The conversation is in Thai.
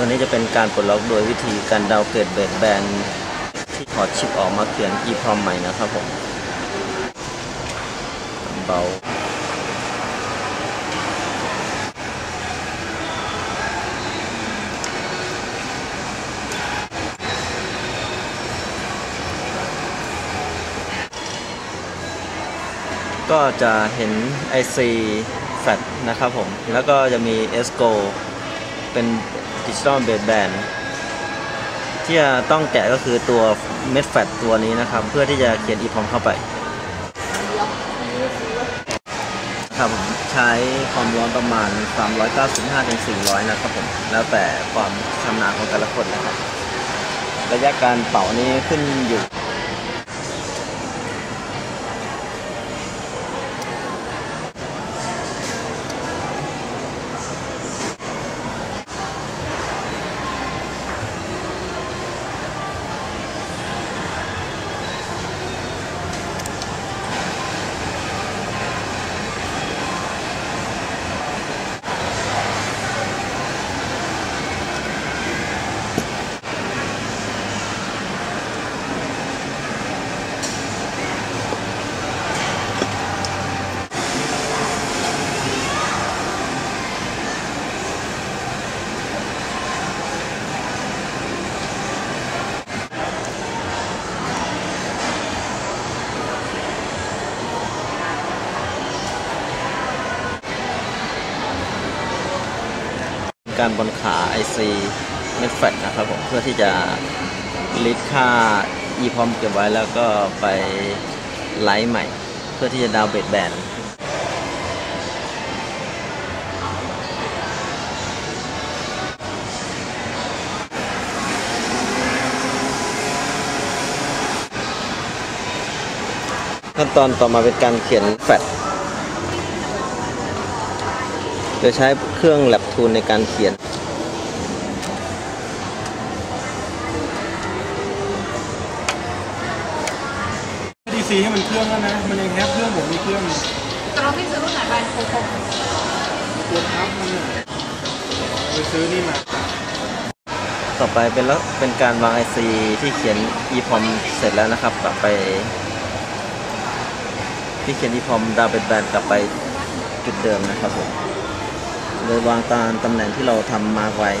ตัวนี้จะเป็นการปลดล็อกโดยวิธีการดาวเกรดเบสแบนที่ถอดชิปออกมาเขียน EPROM ใหม่นะครับผมเบาก็จะเห็น IC FAT นะครับผม แล้วก็จะมี ESCO เป็น Digital Base Band ที่จะต้องแกะก็คือตัวเม็ดแฟตตัวนี้นะครับ เพื่อที่จะเขียนอีพอมเข้าไปครับผมใช้ความร้อนประมาณ 395ถึง400 นะครับผม แล้วแต่ความชำนาญของแต่ละคนนะครับ ระยะการเป่านี้ขึ้นอยู่ การบนขา IC เม็ดแฟตนะครับผมเพื่อที่จะลิดค่า EPROM เก็บไว้แล้วก็ไปไลท์ใหม่ เพื่อที่จะดาวเบสแบนขั้นตอนต่อมาเป็นการเขียนแฟต โดยใช้เครื่องแลบทูนในการเขียนดีซีให้มันเครื่องแล้วนะ มันยังแฮปเครื่องผมมีเครื่องแต่เราไม่ซื้อรุ่นไหนไปโคโค่ตัวทับมันเนี่ยไปซื้อนี่มา ต่อไปเป็นแล้วเป็นการวาง IC ที่เขียน EPROM เสร็จแล้วนะครับกลับไป ที่เขียน EPROM ดาวเป็นแบนกลับไปจุดเดิมนะครับผม โดยวางตามตำแหน่งที่เราทำมาไว้